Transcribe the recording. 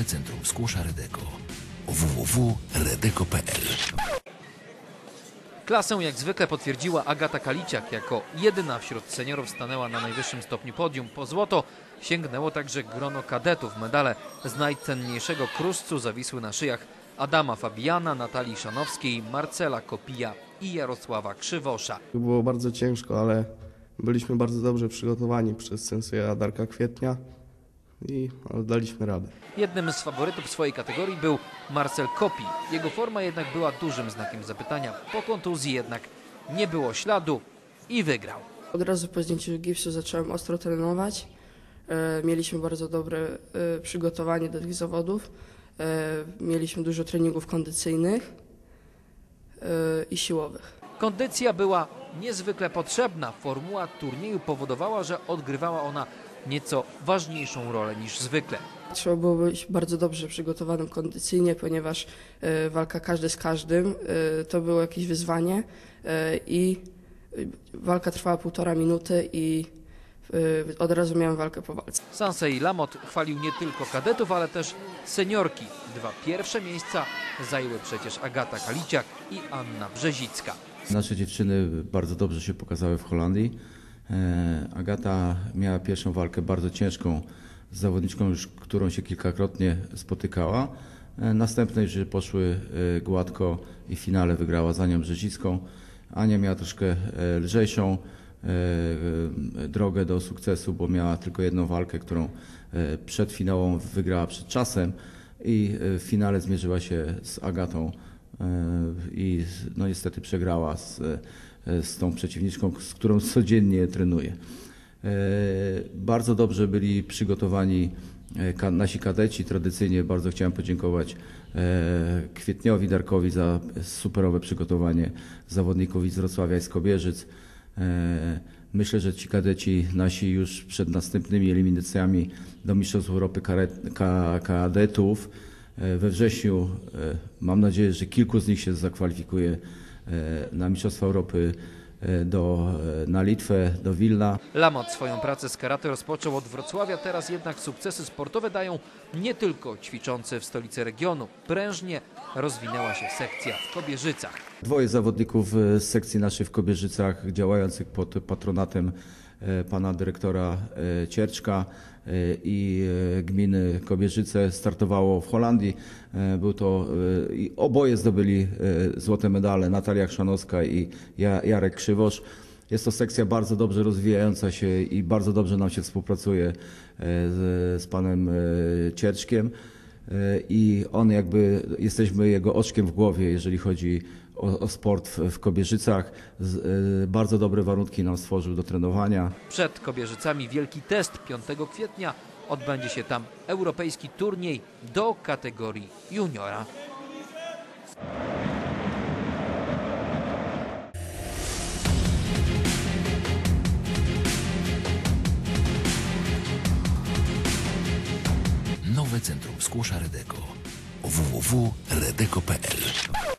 Nowe Centrum Skłosza Redeko www.redeko.pl Klasę jak zwykle potwierdziła Agata Kaliciak. Jako jedyna wśród seniorów stanęła na najwyższym stopniu podium. Po złoto sięgnęło także grono kadetów. Medale z najcenniejszego kruszcu zawisły na szyjach Adama Fabiana, Natalii Szanowskiej, Marcela Kopija i Jarosława Krzywosza. Było bardzo ciężko, ale byliśmy bardzo dobrze przygotowani przez sensei Darka Kwietnia i daliśmy radę. Jednym z faworytów swojej kategorii był Marcel Kopi. Jego forma jednak była dużym znakiem zapytania. Po kontuzji jednak nie było śladu i wygrał. Od razu po zdjęciu gipsu zacząłem ostro trenować. E, Mieliśmy bardzo dobre e, przygotowanie do tych zawodów. E, Mieliśmy dużo treningów kondycyjnych i siłowych. Kondycja była niezwykle potrzebna. Formuła turnieju powodowała, że odgrywała ona nieco ważniejszą rolę niż zwykle. Trzeba było być bardzo dobrze przygotowanym kondycyjnie, ponieważ e, walka każdy z każdym e, to było jakieś wyzwanie e, i walka trwała półtora minuty i od razu miałem walkę po walce. Sansei Lamot chwalił nie tylko kadetów, ale też seniorki. Dwa pierwsze miejsca zajęły przecież Agata Kaliciak i Anna Brzezicka. Nasze dziewczyny bardzo dobrze się pokazały w Holandii. E, Agata miała pierwszą walkę bardzo ciężką z zawodniczką, już, którą się kilkakrotnie spotykała. E, Następne już poszły e, gładko i w finale wygrała z Anią Brzezicką. Ania miała troszkę lżejszą drogę do sukcesu, bo miała tylko jedną walkę, którą przed finałą wygrała przed czasem i w finale zmierzyła się z Agatą i no niestety przegrała z, e, z tą przeciwniczką, z którą codziennie trenuje. E, Bardzo dobrze byli przygotowani e, nasi kadeci. Tradycyjnie bardzo chciałem podziękować e, Kwietniowi Darkowi za superowe przygotowanie zawodników z Wrocławia i z Kobierzyc. E, Myślę, że ci kadeci nasi już przed następnymi eliminacjami do Mistrzostw Europy kadetów e, we wrześniu, e, mam nadzieję, że kilku z nich się zakwalifikuje e, na Mistrzostwa Europy e, do, e, na Litwę, do Wilna. Lamot swoją pracę z karate rozpoczął od Wrocławia, teraz jednak sukcesy sportowe dają nie tylko ćwiczący w stolicy regionu. Prężnie rozwinęła się sekcja w Kobierzycach. Dwoje zawodników e, z sekcji naszej w Kobierzycach działających pod patronatem e, pana dyrektora e, Cierczka e, i e, gminy Kobierzyce startowało w Holandii. E, Był to e, i oboje zdobyli e, złote medale Natalia Chrzanowska i Ja- Jarek Krzywosz. Jest to sekcja bardzo dobrze rozwijająca się i bardzo dobrze nam się współpracuje e, z, z panem e, Cierczkiem. E, i on jakby, jesteśmy jego oczkiem w głowie, jeżeli chodzi o, o sport w, w Kobierzycach. Z, e, bardzo dobre warunki nam stworzył do trenowania. Przed Kobierzycami wielki test 5 kwietnia. Odbędzie się tam europejski turniej do kategorii juniora. Nowe Centrum Skłosza Redeko www.redeko.pl